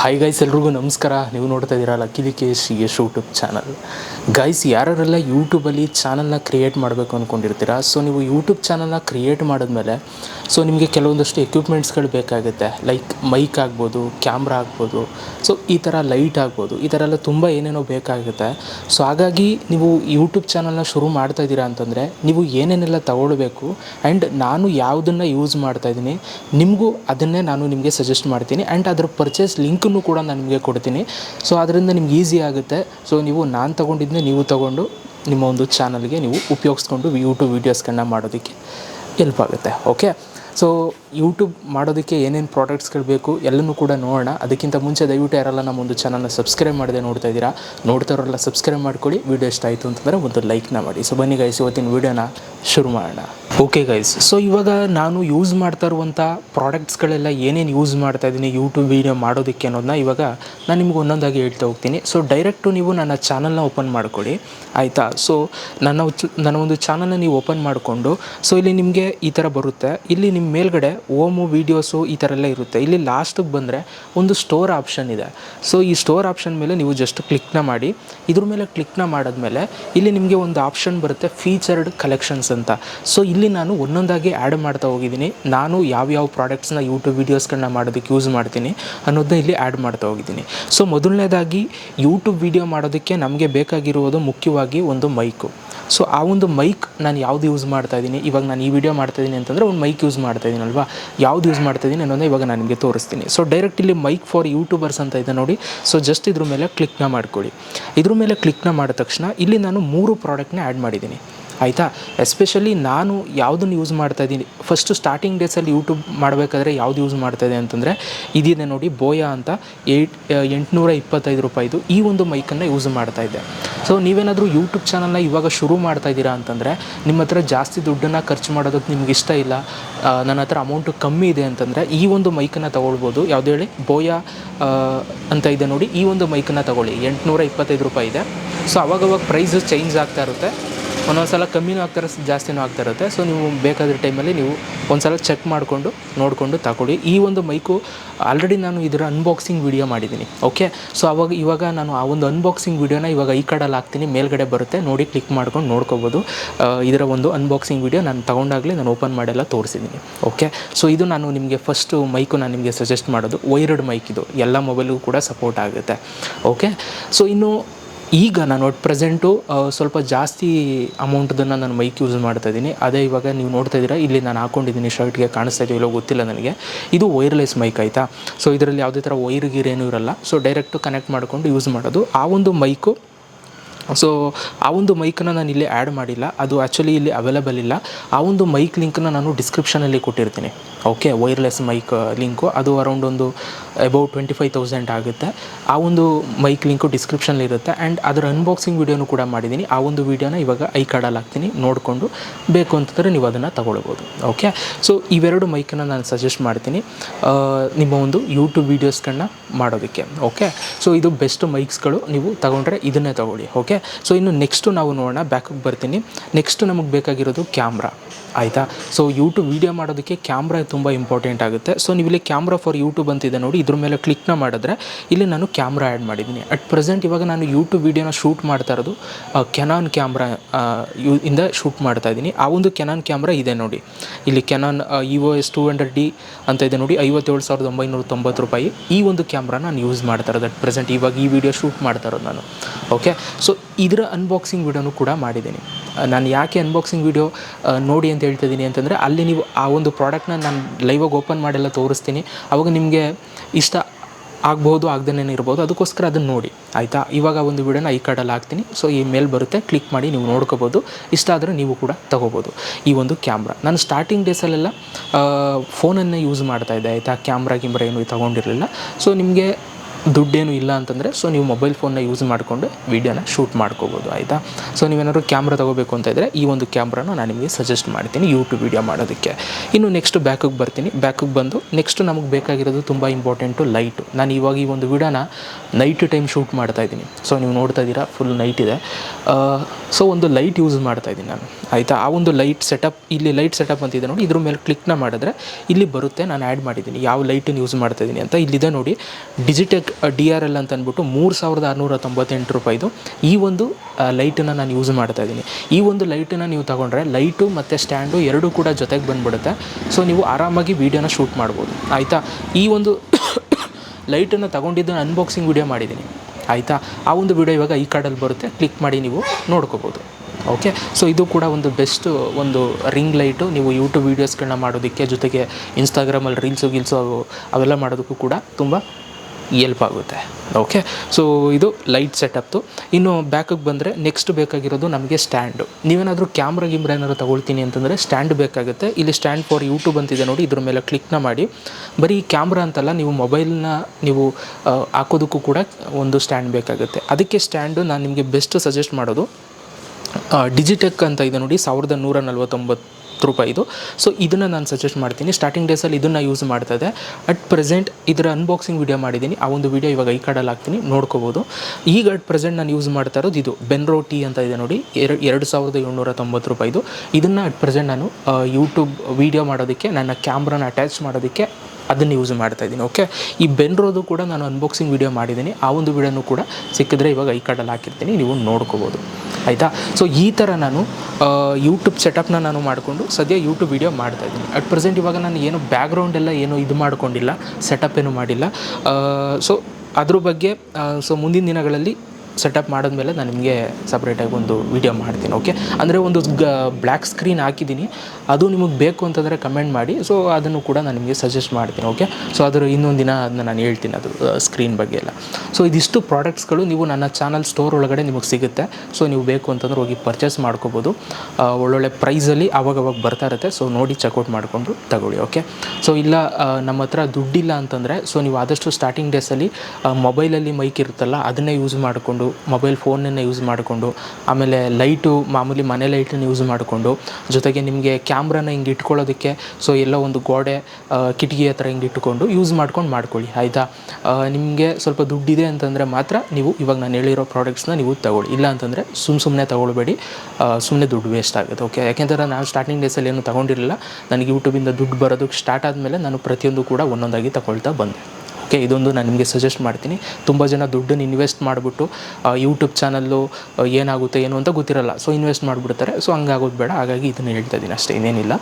Hi guys ಎಲ್ರಿಗೂ ನಮಸ್ಕಾರ. ನೀವು ನೋಡ್ತಾ ಇದ್ದೀರಾ ಲಕ್ಕಿಲಿ K Yash YouTube channel guys ಯಾರೆಲ್ಲ ಯೂಟ್ಯೂಬಲ್ಲಿ ಚಾನಲ್ನ ಕ್ರಿಯೇಟ್ ಮಾಡಬೇಕು ಅಂದ್ಕೊಂಡಿರ್ತೀರಾ ಸೊ ನೀವು ಯೂಟ್ಯೂಬ್ ಚಾನಲ್ನ ಕ್ರಿಯೇಟ್ ಮಾಡಿದ್ಮೇಲೆ ಸೊ ನಿಮಗೆ ಕೆಲವೊಂದಷ್ಟು ಎಕ್ವಿಪ್ಮೆಂಟ್ಸ್ಗಳು ಬೇಕಾಗುತ್ತೆ. ಲೈಕ್ ಮೈಕ್ ಆಗ್ಬೋದು ಕ್ಯಾಮ್ರಾ ಆಗ್ಬೋದು. ಸೊ ಈ ಥರ ಲೈಟ್ ಆಗ್ಬೋದು. ಈ ಥರ ಎಲ್ಲ ತುಂಬ ಏನೇನೋ ಬೇಕಾಗುತ್ತೆ. ಸೊ ಹಾಗಾಗಿ ನೀವು ಯೂಟ್ಯೂಬ್ ಚಾನಲ್ನ ಶುರು ಮಾಡ್ತಾ ಇದ್ದೀರಾ ಅಂತಂದರೆ, ನೀವು ಏನೇನೆಲ್ಲ ತಗೊಳ್ಬೇಕು ಆ್ಯಂಡ್ ನಾನು ಯಾವುದನ್ನು ಯೂಸ್ ಮಾಡ್ತಾ ಇದ್ದೀನಿ, ನಿಮಗೂ ಅದನ್ನೇ ನಾನು ನಿಮಗೆ ಸಜೆಸ್ಟ್ ಮಾಡ್ತೀನಿ ಆ್ಯಂಡ್ ಅದರ ಪರ್ಚೇಸ್ ಲಿಂಕನ್ನು ಕೂಡ ನಾನು ನಿಮಗೆ ಕೊಡ್ತೀನಿ. ಸೊ ಅದರಿಂದ ನಿಮ್ಗೆ ಈಸಿ ಆಗುತ್ತೆ. ಸೊ ನೀವು ನಾನು ತೊಗೊಂಡಿದ್ದನ್ನೇ ನೀವು ತೊಗೊಂಡು ನಿಮ್ಮ ಒಂದು ಚಾನಲ್ಗೆ ನೀವು ಉಪಯೋಗಿಸ್ಕೊಂಡು ಯೂಟ್ಯೂಬ್ ವೀಡಿಯೋಸ್ಗಳನ್ನ ಮಾಡೋದಕ್ಕೆ ಹೆಲ್ಪ್ ಆಗುತ್ತೆ. ಓಕೆ ಸೊ ಯೂಟ್ಯೂಬ್ ಮಾಡೋದಕ್ಕೆ ಏನೇನು ಪ್ರಾಡಕ್ಟ್ಸ್ಗಳು ಬೇಕು ಎಲ್ಲನೂ ಕೂಡ ನೋಡೋಣ. ಅದಕ್ಕಿಂತ ಮುಂಚೆ ದಯವಿಟ್ಟು ಯಾರೆಲ್ಲ ನಮ್ಮ ಒಂದು ಚಾನಲ್ನ ಸಬ್ಸ್ಕ್ರೈಬ್ ಮಾಡದೆ ನೋಡ್ತಾ ಇದ್ದೀರಾ ನೋಡ್ತಾರಲ್ಲ ಸಬ್ಸ್ಕ್ರೈಬ್ ಮಾಡ್ಕೊಳ್ಳಿ. ವೀಡಿಯೋ ಇಷ್ಟ ಆಯಿತು ಅಂತಂದರೆ ಒಂದು ಲೈಕ್ನ ಮಾಡಿ. ಸೊ ಬನ್ನಿ ಗೈಸ್ ಇವತ್ತಿನ ವೀಡಿಯೋನ ಶುರು ಮಾಡೋಣ. ಓಕೆ ಗೈಸ್ ಸೊ ಇವಾಗ ನಾನು ಯೂಸ್ ಮಾಡ್ತಾ ಇರುವಂಥ ಪ್ರಾಡಕ್ಟ್ಸ್ಗಳೆಲ್ಲ ಏನೇನು ಯೂಸ್ ಮಾಡ್ತಾ ಇದ್ದೀನಿ ಯೂಟ್ಯೂಬ್ ವೀಡಿಯೋ ಮಾಡೋದಕ್ಕೆ ಅನ್ನೋದನ್ನ ಇವಾಗ ನಾನು ನಿಮ್ಗೆ ಒಂದೊಂದಾಗಿ ಹೇಳ್ತಾ ಹೋಗ್ತೀನಿ. ಸೊ ಡೈರೆಕ್ಟು ನೀವು ನನ್ನ ಚಾನಲ್ನ ಓಪನ್ ಮಾಡ್ಕೊಳ್ಳಿ. ಆಯಿತಾ? ಸೊ ನನ್ನ ನನ್ನ ಒಂದು ಚಾನಲ್ನ ನೀವು ಓಪನ್ ಮಾಡಿಕೊಂಡು ಸೊ ಇಲ್ಲಿ ನಿಮಗೆ ಈ ಥರ ಬರುತ್ತೆ. ಇಲ್ಲಿ ನಿಮ್ಮ ಮೇಲ್ಗಡೆ ಓಮು ವೀಡಿಯೋಸು ಈ ಥರ ಎಲ್ಲ ಇರುತ್ತೆ. ಇಲ್ಲಿ ಲಾಸ್ಟಿಗೆ ಬಂದರೆ ಒಂದು ಸ್ಟೋರ್ ಆಪ್ಷನ್ ಇದೆ. ಸೊ ಈ ಸ್ಟೋರ್ ಆಪ್ಷನ್ ಮೇಲೆ ನೀವು ಜಸ್ಟ್ ಕ್ಲಿಕ್ನ ಮಾಡಿ. ಇದ್ರ ಮೇಲೆ ಕ್ಲಿಕ್ನ ಮಾಡಿದ್ಮೇಲೆ ಇಲ್ಲಿ ನಿಮಗೆ ಒಂದು ಆಪ್ಷನ್ ಬರುತ್ತೆ ಫೀಚರ್ಡ್ ಕಲೆಕ್ಷನ್ಸ್ ಅಂತ. ಸೊ ಇಲ್ಲಿ ನಾನು ಒಂದೊಂದಾಗಿ ಆ್ಯಡ್ ಮಾಡ್ತಾ ಹೋಗಿದ್ದೀನಿ. ನಾನು ಯಾವ್ಯಾವ ಪ್ರಾಡಕ್ಟ್ಸ್ನ ಯೂಟ್ಯೂಬ್ ವೀಡಿಯೋಸ್ಗಳನ್ನ ಮಾಡೋದಕ್ಕೆ ಯೂಸ್ ಮಾಡ್ತೀನಿ ಅನ್ನೋದನ್ನ ಇಲ್ಲಿ ಆ್ಯಡ್ ಮಾಡ್ತಾ ಹೋಗಿದ್ದೀನಿ. ಸೊ ಮೊದಲನೇದಾಗಿ ಯೂಟ್ಯೂಬ್ ವೀಡಿಯೋ ಮಾಡೋದಕ್ಕೆ ನಮಗೆ ಬೇಕಾಗಿರುವುದು ಮುಖ್ಯವಾಗಿ ಒಂದು ಮೈಕು ಸೊ ಆ ಒಂದು ಮೈಕ್ ನಾನು ಯಾವ್ದು ಯೂಸ್ ಮಾಡ್ತಾ ಇದ್ದೀನಿ? ಇವಾಗ ನಾನು ಈ ವಿಡಿಯೋ ಮಾಡ್ತಾ ಇದ್ದೀನಿ ಅಂತಂದರೆ ಒಂದು ಮೈಕ್ ಯೂಸ್ ಮಾಡ್ತಾ ಇದ್ದೀನಲ್ವಾ ಯಾವ್ದು ಯೂಸ್ ಮಾಡ್ತಾ ಇದ್ದೀನಿ ಅನ್ನೋದನ್ನ ಇವಾಗ ನಾನು ನಿಮಗೆ ತೋರಿಸ್ತೀನಿ. ಸೊ ಡೈರೆಕ್ಟ್ ಇಲ್ಲಿ ಮೈಕ್ ಫಾರ್ ಯೂಟ್ಯೂಬರ್ಸ್ ಅಂತ ಇದೆ ನೋಡಿ. ಸೊ ಜಸ್ಟ್ ಇದ್ರ ಮೇಲೆ ಕ್ಲಿಕ್ನ ಮಾಡ್ಕೊಳ್ಳಿ. ಇದ್ರ ಮೇಲೆ ಕ್ಲಿಕ್ನ ಮಾಡಿದ ತಕ್ಷಣ ಇಲ್ಲಿ ನಾನು ಮೂರು ಪ್ರಾಡಕ್ಟ್ನ ಆ್ಯಡ್ ಮಾಡಿದ್ದೀನಿ. ಆಯಿತಾ? ಎಸ್ಪೆಷಲಿ ನಾನು ಯಾವುದನ್ನು ಯೂಸ್ ಮಾಡ್ತಾ ಇದ್ದೀನಿ. ಫಸ್ಟು ಸ್ಟಾರ್ಟಿಂಗ್ ಡೇಸಲ್ಲಿ ಯೂಟ್ಯೂಬ್ ಮಾಡಬೇಕಾದ್ರೆ ಯಾವ್ದು ಯೂಸ್ ಮಾಡ್ತಾ ಇದೆ ಅಂತಂದರೆ, ಇದಿದೆ ನೋಡಿ ಬೋಯಾ ಅಂತ ಏಯ್ಟ್ ಎಂಟುನೂರ ಇಪ್ಪತ್ತೈದು ರೂಪಾಯಿದು ಈ ಒಂದು ಮೈಕನ್ನು ಯೂಸ್ ಮಾಡ್ತಾ ಇದ್ದೆ. ಸೊ ನೀವೇನಾದರೂ ಯೂಟ್ಯೂಬ್ ಚಾನಲ್ನ ಇವಾಗ ಶುರು ಮಾಡ್ತಾ ಇದ್ದೀರಾ ಅಂತಂದರೆ, ನಿಮ್ಮ ಹತ್ರ ಜಾಸ್ತಿ ದುಡ್ಡನ್ನು ಖರ್ಚು ಮಾಡೋದಕ್ಕೆ ನಿಮ್ಗೆ ಇಷ್ಟ ಇಲ್ಲ ನನ್ನ ಹತ್ರ ಅಮೌಂಟು ಕಮ್ಮಿ ಇದೆ ಅಂತಂದರೆ ಈ ಒಂದು ಮೈಕನ್ನು ತೊಗೊಳ್ಬೋದು. ಯಾವುದು ಹೇಳಿ? ಬೋಯಾ ಅಂತ ಇದೆ ನೋಡಿ ಈ ಒಂದು ಮೈಕನ್ನು ತಗೊಳ್ಳಿ. ಎಂಟುನೂರ ಇಪ್ಪತ್ತೈದು ರೂಪಾಯಿ ಇದೆ. ಸೊ ಅವಾಗವಾಗ ಪ್ರೈಸ್ ಚೇಂಜ್ ಆಗ್ತಾ ಇರುತ್ತೆ. ಒಂದೊಂದು ಸಲ ಕಮ್ಮಿನೂ ಆಗ್ತಾ ಜಾಸ್ತಿನೂ ಆಗ್ತಾ ಇರುತ್ತೆ. ಸೊ ನೀವು ಬೇಕಾದ ಟೈಮಲ್ಲಿ ನೀವು ಒಂದು ಸಲ ಚೆಕ್ ಮಾಡಿಕೊಂಡು, ನೋಡಿಕೊಂಡು ತಗೊಳ್ಳಿ. ಈ ಒಂದು ಮೈಕು ಆಲ್ರೆಡಿ ನಾನು ಇದರ ಅನ್ಬಾಕ್ಸಿಂಗ್ ವಿಡಿಯೋ ಮಾಡಿದ್ದೀನಿ. ಓಕೆ ಸೊ ಅವಾಗ, ಇವಾಗ ನಾನು ಆ ಒಂದು ಅನ್ಬಾಕ್ಸಿಂಗ್ ವಿಡಿಯೋನ ಇವಾಗ ಈ ಕಡಲ್ಲಿ ಹಾಕ್ತೀನಿ. ಮೇಲ್ಗಡೆ ಬರುತ್ತೆ. ನೋಡಿ ಕ್ಲಿಕ್ ಮಾಡ್ಕೊಂಡು ನೋಡ್ಕೋಬೋದು. ಇದರ ಒಂದು ಅನ್ಬಾಕ್ಸಿಂಗ್ ವಿಡಿಯೋ ನಾನು ತೊಗೊಂಡಾಗಲೇ ನಾನು ಓಪನ್ ಮಾಡೆಲ್ಲ ತೋರಿಸಿದ್ದೀನಿ ಓಕೆ ಸೊ ಇದು ನಾನು ನಿಮಗೆ ಫಸ್ಟು ಮೈಕು ನಾನು ನಿಮಗೆ ಸಜೆಸ್ಟ್ ಮಾಡೋದು. ವೈರ್ಡ್ ಮೈಕ್ ಇದು. ಎಲ್ಲ ಮೊಬೈಲ್ಗೂ ಕೂಡ ಸಪೋರ್ಟ್ ಆಗುತ್ತೆ. ಓಕೆ ಸೊ ಇನ್ನು ಈಗ ನಾನು ಒಟ್ಟು ಪ್ರೆಸೆಂಟು ಸ್ವಲ್ಪ ಜಾಸ್ತಿ ಅಮೌಂಟ್ದನ್ನು ನಾನು ಮೈಕ್ ಯೂಸ್ ಮಾಡ್ತಾ ಇದ್ದೀನಿ. ಅದೇ ಇವಾಗ ನೀವು ನೋಡ್ತಾ ಇದ್ದೀರಾ, ಇಲ್ಲಿ ನಾನು ಹಾಕೊಂಡಿದ್ದೀನಿ ಶರ್ಟ್ಗೆ ಕಾಣಿಸ್ತಾ ಇದೆಯೋ ಇಲ್ಲೋ ಗೊತ್ತಿಲ್ಲ ನನಗೆ. ಇದು ವೈರ್ಲೆಸ್ ಮೈಕ್ ಆಯಿತಾ? ಸೊ, ಇದರಲ್ಲಿ ಯಾವುದೇ ಥರ ವೈರ್ ಗೀರ್ ಇರಲ್ಲ. ಸೊ, ಡೈರೆಕ್ಟು ಕನೆಕ್ಟ್ ಮಾಡಿಕೊಂಡು ಯೂಸ್ ಮಾಡೋದು. ಆ ಒಂದು ಮೈಕು ಸೊ ಆ ಒಂದು ಮೈಕನ್ನು ನಾನು ಇಲ್ಲಿ ಆ್ಯಡ್ ಮಾಡಿಲ್ಲ. ಅದು ಆ್ಯಕ್ಚುಲಿ ಇಲ್ಲಿ ಅವೈಲೇಬಲ್ ಇಲ್ಲ. ಆ ಒಂದು ಮೈಕ್ ಲಿಂಕನ್ನ ನಾನು ಡಿಸ್ಕ್ರಿಪ್ಷನಲ್ಲಿ ಕೊಟ್ಟಿರ್ತೀನಿ. ಓಕೆ ವೈರ್ಲೆಸ್ ಮೈಕ್ ಲಿಂಕು ಅದು ಅರೌಂಡ್ ಒಂದು ಅಬೌಟ್ ಟ್ವೆಂಟಿ ಫೈವ್ ತೌಸಂಡ್ ಆಗುತ್ತೆ. ಆ ಒಂದು ಮೈಕ್ ಲಿಂಕು ಡಿಸ್ಕ್ರಿಪ್ಷನಲ್ಲಿ ಇರುತ್ತೆ. ಆ್ಯಂಡ್ ಅದರ ಅನ್ಬಾಕ್ಸಿಂಗ್ ವೀಡಿಯೋನು ಕೂಡ ಮಾಡಿದ್ದೀನಿ. ಆ ಒಂದು ವೀಡಿಯೋನ ಇವಾಗ ಐ ಕಾರ್ಡಲ್ಲಿ ಹಾಕ್ತೀನಿ. ನೋಡಿಕೊಂಡು ಬೇಕು ಅಂತಂದರೆ ನೀವು ಅದನ್ನು ತಗೊಳ್ಬೋದು. ಓಕೆ ಸೊ ಇವೆರಡು ಮೈಕನ್ನು ನಾನು ಸಜೆಸ್ಟ್ ಮಾಡ್ತೀನಿ. ನಿಮ್ಮ ಒಂದು ಯೂಟ್ಯೂಬ್ ವೀಡಿಯೋಸ್ಗಳನ್ನ ಮಾಡೋದಕ್ಕೆ. ಓಕೆ ಸೊ ಇದು ಬೆಸ್ಟ್ ಮೈಕ್ಸ್ಗಳು ನೀವು ತಗೊಂಡ್ರೆ ಇದನ್ನೇ ತಗೊಳ್ಳಿ. ಓಕೆ ಸೊ ಇನ್ನು ನೆಕ್ಸ್ಟು ನಾವು ನೋಡೋಣ ಬ್ಯಾಕಿಗೆ ಬರ್ತೀನಿ. ನೆಕ್ಸ್ಟು ನಮಗೆ ಬೇಕಾಗಿರೋದು ಕ್ಯಾಮ್ರಾ ಆಯಿತಾ? ಸೊ ಯೂಟ್ಯೂಬ್ ವೀಡಿಯೋ ಮಾಡೋದಕ್ಕೆ ಕ್ಯಾಮ್ರಾ ತುಂಬ ಇಂಪಾರ್ಟೆಂಟ್ ಆಗುತ್ತೆ. ಸೊ ನೀವು ಇಲ್ಲಿ ಕ್ಯಾಮ್ರಾ ಫಾರ್ ಯೂಟ್ಯೂಬ್ ಅಂತಿದೆ ನೋಡಿ, ಇದ್ರ ಮೇಲೆ ಕ್ಲಿಕ್ನ ಮಾಡಿದ್ರೆ ಇಲ್ಲಿ ನಾನು ಕ್ಯಾಮ್ರಾ ಆ್ಯಡ್ ಮಾಡಿದ್ದೀನಿ. ಅಟ್ ಪ್ರೆಸೆಂಟ್ ಇವಾಗ ನಾನು ಯೂಟ್ಯೂಬ್ ವೀಡಿಯೋನ ಶೂಟ್ ಮಾಡ್ತಾ ಇರೋದು ಕೆನಾನ್ ಕ್ಯಾಮ್ರಾ ಯೂ, ಇಂದ ಶೂಟ್ ಮಾಡ್ತಾ ಇದ್ದೀನಿ. ಆ ಒಂದು ಕೆನಾನ್ ಕ್ಯಾಮ್ರಾ ಇದೆ ನೋಡಿ. ಇಲ್ಲಿ Canon E O S two hundred D ಅಂತ ಇದೆ ನೋಡಿ, ಐವತ್ತೇಳು ಸಾವಿರದ ಒಂಬೈನೂರ ತೊಂಬತ್ತು ರೂಪಾಯಿ ಈ ಒಂದು ಕ್ಯಾಮ್ರಾ ನಾನು ಯೂಸ್ ಮಾಡ್ತಾ ಇರೋದು. ಅಟ್ ಪ್ರೆಸೆಂಟ್ ಇವಾಗ ಈ ವಿಡಿಯೋ ಶೂಟ್ ಮಾಡ್ತಾ ಇರೋದು ನಾನು. ಓಕೆ ಸೊ ಇದರ ಅನ್ಬಾಕ್ಸಿಂಗ್ ವಿಡಿಯೋನು ಕೂಡ ಮಾಡಿದ್ದೀನಿ. ನಾನು ಯಾಕೆ ಅನ್ಬಾಕ್ಸಿಂಗ್ ವೀಡಿಯೋ ನೋಡಿ ಅಂತ ಹೇಳ್ತಿದ್ದೀನಿ ಅಂತಂದರೆ ಅಲ್ಲಿ ನೀವು ಆ ಒಂದು ಪ್ರಾಡಕ್ಟ್ನ ನಾನು ಲೈವಾಗಿ ಓಪನ್ ಮಾಡೆಲ್ಲ ತೋರಿಸ್ತೀನಿ. ಅವಾಗ ನಿಮಗೆ ಇಷ್ಟ ಆಗ್ಬೋದು ಆಗ್ದೇ ಇರ್ಬೋದು. ಅದಕ್ಕೋಸ್ಕರ ಅದನ್ನು ನೋಡಿ, ಆಯಿತಾ? ಇವಾಗ ಒಂದು ವಿಡಿಯೋನ ಈ ಕಾರ್ಡಲ್ಲಿ ಹಾಕ್ತೀನಿ. ಸೊ ಈ ಮೇಲ್ ಬರುತ್ತೆ ಕ್ಲಿಕ್ ಮಾಡಿ ನೀವು ನೋಡ್ಕೋಬೋದು. ಇಷ್ಟ ಆದರೆ ನೀವು ಕೂಡ ತಗೋಬೋದು. ಈ ಒಂದು ಕ್ಯಾಮ್ರಾ ನಾನು ಸ್ಟಾರ್ಟಿಂಗ್ ಡೇಸಲ್ಲೆಲ್ಲ ಫೋನನ್ನು ಯೂಸ್ ಮಾಡ್ತಾ ಇದ್ದೆ, ಆಯಿತಾ? ಕ್ಯಾಮ್ರಾ ಗಿಮ್ರಾ ಏನು ತೊಗೊಂಡಿರಲಿಲ್ಲ. ಸೊ ನಿಮಗೆ ದುಡ್ಡೇನು ಇಲ್ಲ ಅಂತಂದರೆ ಸೊ ನೀವು ಮೊಬೈಲ್ ಫೋನ್ನ ಯೂಸ್ ಮಾಡಿಕೊಂಡು ವೀಡಿಯೋನ ಶೂಟ್ ಮಾಡ್ಕೋಬೋದು, ಆಯಿತಾ? ಸೊ ನೀವೇನಾದ್ರು ಕ್ಯಾಮ್ರಾ ತೊಗೋಬೇಕು ಅಂತ ಇದ್ದರೆ ಈ ಒಂದು ಕ್ಯಾಮ್ರಾನ ನಾನು ನಿಮಗೆ ಸಜೆಸ್ಟ್ ಮಾಡ್ತೀನಿ ಯೂಟ್ಯೂಬ್ ವೀಡಿಯೋ ಮಾಡೋದಕ್ಕೆ. ಇನ್ನು ನೆಕ್ಸ್ಟ್ ಬ್ಯಾಕಿಗೆ ಬರ್ತೀನಿ. ಬ್ಯಾಕಿಗೆ ಬಂದು ನೆಕ್ಸ್ಟ್ ನಮಗೆ ಬೇಕಾಗಿರೋದು ತುಂಬ ಇಂಪಾರ್ಟೆಂಟು ಲೈಟು ನಾನು ಇವಾಗ ಈ ಒಂದು ವಿಡಿಯೋನ ನೈಟ್ ಟೈಮ್ ಶೂಟ್ ಮಾಡ್ತಾ ಇದ್ದೀನಿ. ಸೊ ನೀವು ನೋಡ್ತಾ ಇದ್ದೀರಾ ಫುಲ್ ನೈಟ್ ಇದೆ. ಸೊ ಒಂದು ಲೈಟ್ ಯೂಸ್ ಮಾಡ್ತಾ ಇದ್ದೀನಿ ನಾನು. ಆಯಿತಾ? ಆ ಒಂದು ಲೈಟ್ ಸೆಟಪ್ ಇಲ್ಲಿ ಲೈಟ್ ಸೆಟಪ್ ಅಂತಿದೆ ನೋಡಿ, ಇದ್ರ ಮೇಲೆ ಕ್ಲಿಕ್ನ ಮಾಡಿದ್ರೆ ಇಲ್ಲಿ ಬರುತ್ತೆ, ನಾನು ಆ್ಯಡ್ ಮಾಡಿದ್ದೀನಿ. ಯಾವ ಲೈಟನ್ನು ಯೂಸ್ ಮಾಡ್ತಾ ಇದ್ದೀನಿ ಅಂತ ಇಲ್ಲಿದೆ ನೋಡಿ. ಡಿಜಿಟೆಕ್ ಡಿ ಆರ್ ಎಲ್ ಅಂತ ಅಂದ್ಬಿಟ್ಟು ಮೂರು ಸಾವಿರದ ಆರುನೂರ ತೊಂಬತ್ತೆಂಟು ರೂಪಾಯಿದು ಈ ಒಂದು ಲೈಟನ್ನು ನಾನು ಯೂಸ್ ಮಾಡ್ತಾ ಇದ್ದೀನಿ. ಈ ಒಂದು ಲೈಟನ್ನು ನೀವು ತಗೊಂಡ್ರೆ ಲೈಟು ಮತ್ತು ಸ್ಟ್ಯಾಂಡು ಎರಡೂ ಕೂಡ ಜೊತೆಗೆ ಬಂದುಬಿಡುತ್ತೆ. ಸೊ ನೀವು ಆರಾಮಾಗಿ ವೀಡಿಯೋನ ಶೂಟ್ ಮಾಡ್ಬೋದು. ಆಯಿತಾ? ಈ ಒಂದು ಲೈಟನ್ನು ತಗೊಂಡಿದ್ದು ಅನ್ಬಾಕ್ಸಿಂಗ್ ವೀಡಿಯೋ ಮಾಡಿದ್ದೀನಿ. ಆಯಿತಾ? ಆ ಒಂದು ವಿಡಿಯೋ ಇವಾಗ ಈ ಕಾರ್ಡಲ್ಲಿ ಬರುತ್ತೆ. ಕ್ಲಿಕ್ ಮಾಡಿ ನೀವು ನೋಡ್ಕೋಬೋದು. ಓಕೆ ಸೊ ಇದು ಕೂಡ ಒಂದು ಬೆಸ್ಟ್ ಒಂದು ರಿಂಗ್ ಲೈಟು ನೀವು ಯೂಟ್ಯೂಬ್ ವೀಡಿಯೋಸ್ಗಳನ್ನ ಮಾಡೋದಕ್ಕೆ, ಜೊತೆಗೆ ಇನ್ಸ್ಟಾಗ್ರಾಮಲ್ಲಿ ರೀಲ್ಸು ಗೀಲ್ಸು ಅವು, ಅವೆಲ್ಲ ಮಾಡೋದಕ್ಕೂ ಕೂಡ ತುಂಬ ಎಲ್ಪ್ ಆಗುತ್ತೆ. ಓಕೆ ಸೊ ಇದು ಲೈಟ್ ಸೆಟಪ್ತು ಇನ್ನು ಬ್ಯಾಕಿಗೆ ಬಂದರೆ ನೆಕ್ಸ್ಟ್ ಬೇಕಾಗಿರೋದು ನಮಗೆ ಸ್ಟ್ಯಾಂಡು ನೀವೇನಾದರೂ ಕ್ಯಾಮ್ರಾ ಗಿಮ್ರಾ ಏನಾದ್ರು ತೊಗೊಳ್ತೀನಿ ಅಂತಂದರೆ ಸ್ಟ್ಯಾಂಡ್ ಬೇಕಾಗುತ್ತೆ. ಇಲ್ಲಿ ಸ್ಟ್ಯಾಂಡ್ ಫಾರ್ ಯೂಟ್ಯೂಬ್ ಅಂತಿದೆ ನೋಡಿ, ಇದ್ರ ಮೇಲೆ ಕ್ಲಿಕ್ನ ಮಾಡಿ. ಬರೀ ಕ್ಯಾಮ್ರಾ ಅಂತಲ್ಲ, ನೀವು ಮೊಬೈಲ್ನ ನೀವು ಹಾಕೋದಕ್ಕೂ ಕೂಡ ಒಂದು ಸ್ಟ್ಯಾಂಡ್ ಬೇಕಾಗುತ್ತೆ. ಅದಕ್ಕೆ ಸ್ಟ್ಯಾಂಡು ನಾನು ನಿಮಗೆ ಬೆಸ್ಟ್ ಸಜೆಸ್ಟ್ ಮಾಡೋದು ಡಿಜಿಟೆಕ್ ಅಂತ ಇದೆ ನೋಡಿ, ಸಾವಿರದ ನೂರ ನಲ್ವತ್ತೊಂಬತ್ತು ರೂಪಾಯಿದು ಸೊ ಇದನ್ನು ನಾನು ಸಜೆಸ್ಟ್ ಮಾಡ್ತೀನಿ. ಸ್ಟಾರ್ಟಿಂಗ್ ಡೇಸಲ್ಲಿ ಇದನ್ನು ಯೂಸ್ ಮಾಡ್ತಾ ಇದೆ ಅಟ್ ಪ್ರೆಸೆಂಟ್ ಇದರ ಅನ್ಬಾಕ್ಸಿಂಗ್ ವೀಡಿಯೋ ಮಾಡಿದ್ದೀನಿ. ಆ ಒಂದು ವೀಡಿಯೋ ಇವಾಗ ಈ ಕಾರ್ಡಲ್ಲಿ ಹಾಕ್ತೀನಿ. ನೋಡ್ಕೋಬೋದು. ಈಗ ಅಟ್ ಪ್ರೆಸೆಂಟ್ ನಾನು ಯೂಸ್ ಮಾಡ್ತಾ ಇರೋದು ಇದು. ಬೆನ್ರೋ ಟೀ ಅಂತ ಇದೆ ನೋಡಿ. ಎರಡು ಎರಡು ಸಾವಿರದ ಏಳ್ನೂರ ತೊಂಬತ್ತು ರೂಪಾಯಿದು ಇದನ್ನು ಅಟ್ ಪ್ರೆಸೆಂಟ್ ನಾನು ಯೂಟ್ಯೂಬ್ ವೀಡಿಯೋ ಮಾಡೋದಕ್ಕೆ, ನನ್ನ ಕ್ಯಾಮ್ರಾನ ಅಟ್ಯಾಚ್ ಮಾಡೋದಕ್ಕೆ ಅದನ್ನು ಯೂಸ್ ಮಾಡ್ತಾ ಇದ್ದೀನಿ. ಓಕೆ ಈ ಬೆನ್ರೋದು ಕೂಡ ನಾನು ಅನ್ಬಾಕ್ಸಿಂಗ್ ವೀಡಿಯೋ ಮಾಡಿದ್ದೀನಿ. ಆ ಒಂದು ವೀಡಿಯೋನು ಕೂಡ ಸಿಕ್ಕಿದ್ರೆ ಇವಾಗ ಈ ಕಾರ್ಡಲ್ಲಿ ಹಾಕಿರ್ತೀನಿ. ನೀವು ನೋಡ್ಕೋಬೋದು. ಆಯಿತಾ? ಸೊ ಈ ಥರ ನಾನು ಯೂಟ್ಯೂಬ್ ಸೆಟಪ್ನ ನಾನು ಮಾಡಿಕೊಂಡು ಸದ್ಯ ಯೂಟ್ಯೂಬ್ ವೀಡಿಯೋ ಮಾಡ್ತಾ ಇದ್ದೀನಿ. ಅಟ್ ಪ್ರೆಸೆಂಟ್ ಇವಾಗ ನಾನು ಏನು ಬ್ಯಾಕ್ಗ್ರೌಂಡ್ ಎಲ್ಲ ಏನು ಇದು ಮಾಡ್ಕೊಂಡಿಲ್ಲ ಸೆಟಪ್ ಏನು ಮಾಡಿಲ್ಲ. ಸೊ ಅದ್ರ ಬಗ್ಗೆ ಸೊ ಮುಂದಿನ ದಿನಗಳಲ್ಲಿ ಸೆಟಪ್ ಮಾಡಿದ್ಮೇಲೆ ನಾನು ನಿಮಗೆ ಸಪ್ರೇಟಾಗಿ ಒಂದು ವಿಡಿಯೋ ಮಾಡ್ತೀನಿ ಓಕೆ ಅಂದರೆ ಒಂದು ಗ ಬ್ಲ್ಯಾಕ್ ಸ್ಕ್ರೀನ್ ಹಾಕಿದ್ದೀನಿ. ಅದು ನಿಮಗೆ ಬೇಕು ಅಂತಂದರೆ ಕಮೆಂಟ್ ಮಾಡಿ. ಸೊ ಅದನ್ನು ಕೂಡ ನಾನು ನಿಮಗೆ ಸಜೆಸ್ಟ್ ಮಾಡ್ತೀನಿ ಓಕೆ ಸೊ ಅದರ ಇನ್ನೊಂದು ದಿನ ಅದನ್ನ ನಾನು ಹೇಳ್ತೀನಿ ಅದು ಸ್ಕ್ರೀನ್ ಬಗ್ಗೆ ಎಲ್ಲ. ಸೊ ಇದಿಷ್ಟು ಪ್ರಾಡಕ್ಟ್ಸ್ಗಳು ನೀವು ನನ್ನ ಚಾನಲ್ ಸ್ಟೋರ್ ಒಳಗಡೆ ನಿಮಗೆ ಸಿಗುತ್ತೆ. ಸೊ ನೀವು ಬೇಕು ಅಂತಂದ್ರೆ ಹೋಗಿ ಪರ್ಚೇಸ್ ಮಾಡ್ಕೋಬೋದು. ಒಳ್ಳೊಳ್ಳೆ ಪ್ರೈಸಲ್ಲಿ ಅವಾಗವಾಗ ಬರ್ತಾ ಇರುತ್ತೆ. ಸೊ ನೋಡಿ ಚೆಕ್ಔಟ್ ಮಾಡಿಕೊಂಡು ತಗೊಳ್ಳಿ ಓಕೆ ಸೊ ಇಲ್ಲ ನಮ್ಮ ಹತ್ರ ದುಡ್ಡಿಲ್ಲ ಅಂತಂದರೆ ಸೊ ನೀವು ಆದಷ್ಟು ಸ್ಟಾರ್ಟಿಂಗ್ ಡೇಸಲ್ಲಿ ಮೊಬೈಲಲ್ಲಿ ಮೈಕ್ ಇರುತ್ತಲ್ಲ, ಅದನ್ನೇ ಯೂಸ್ ಮಾಡಿಕೊಂಡು ಮೊಬೈಲ್ ಫೋನನ್ನು ಯೂಸ್ ಮಾಡಿಕೊಂಡು, ಆಮೇಲೆ ಲೈಟು ಮಾಮೂಲಿ ಮನೆ ಲೈಟನ್ನು ಯೂಸ್ ಮಾಡಿಕೊಂಡು, ಜೊತೆಗೆ ನಿಮಗೆ ಕ್ಯಾಮ್ರಾನ ಹಿಂಗೆ ಇಟ್ಕೊಳ್ಳೋದಕ್ಕೆ ಸೊ ಎಲ್ಲ ಒಂದು ಗೋಡೆ ಕಿಟಕಿ ಹತ್ರ ಹಿಂಗೆ ಇಟ್ಕೊಂಡು ಯೂಸ್ ಮಾಡ್ಕೊಂಡು ಮಾಡ್ಕೊಳ್ಳಿ, ಆಯಿತಾ? ನಿಮಗೆ ಸ್ವಲ್ಪ ದುಡ್ಡಿದೆ ಅಂತಂದರೆ ಮಾತ್ರ ನೀವು ಇವಾಗ ನಾನು ಹೇಳಿರೋ ಪ್ರಾಡಕ್ಟ್ಸ್ನ ನೀವು ತಗೊಳ್ಳಿ, ಇಲ್ಲ ಅಂತಂದರೆ ಸುಮ್ಮ ಸುಮ್ಮನೆ ತಗೊಳ್ಬೇಡಿ ಸುಮ್ಮನೆ ದುಡ್ಡು ವೇಸ್ಟ್ ಆಗುತ್ತೆ ಓಕೆ ಯಾಕೆಂದರೆ ನಾನು ಸ್ಟಾರ್ಟಿಂಗ್ ಡೇಸಲ್ಲಿ ಏನು ತೊಗೊಂಡಿರಲಿಲ್ಲ, ನನಗೆ ಯೂಟ್ಯೂಬಿಂದ ದುಡ್ಡು ಬರೋದಕ್ಕೆ ಸ್ಟಾರ್ಟ್ ಆದಮೇಲೆ ನಾನು ಪ್ರತಿಯೊಂದು ಕೂಡ ಒಂದೊಂದಾಗಿ ತಗೊಳ್ತಾ ಬಂದೆ. ಓಕೆ, ಇದೊಂದು ನಾನು ನಿಮಗೆ ಸಜೆಸ್ಟ್ ಮಾಡ್ತೀನಿ. ತುಂಬ ಜನ ದುಡ್ಡನ್ನು ಇನ್ವೆಸ್ಟ್ ಮಾಡಿಬಿಟ್ಟು ಯೂಟ್ಯೂಬ್ ಚಾನಲ್ಲು ಏನಾಗುತ್ತೆ, ಏನು ಅಂತ ಗೊತ್ತಿರಲ್ಲ. ಸೊ ಇನ್ವೆಸ್ಟ್ ಮಾಡಿಬಿಡ್ತಾರೆ. ಸೊ ಹಂಗಾಗೋದು ಬೇಡ. ಹಾಗಾಗಿ ಇದನ್ನು ಹೇಳ್ತಾ ಇದ್ದೀನಿ ಅಷ್ಟೇ, ಇನ್ನೇನಿಲ್ಲ.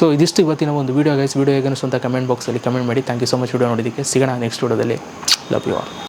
ಸೊ ಇದಿಷ್ಟು ಇವತ್ತಿನ ಒಂದು ವೀಡಿಯೋ ಗೈಸ್ ವೀಡಿಯೋ ಹೇಗೆ ಅಂತ ಕಮೆಂಟ್ ಬಾಕ್ಸಲ್ಲಿ ಕಮೆಂಟ್ ಮಾಡಿ. Thank you so much video ನೋಡೋದಕ್ಕೆ ಸಿಗೋಣ ನೆಕ್ಸ್ಟ್ ವೀಡಿಯೋದಲ್ಲಿ ಲವ್ ಯು ಆಲ್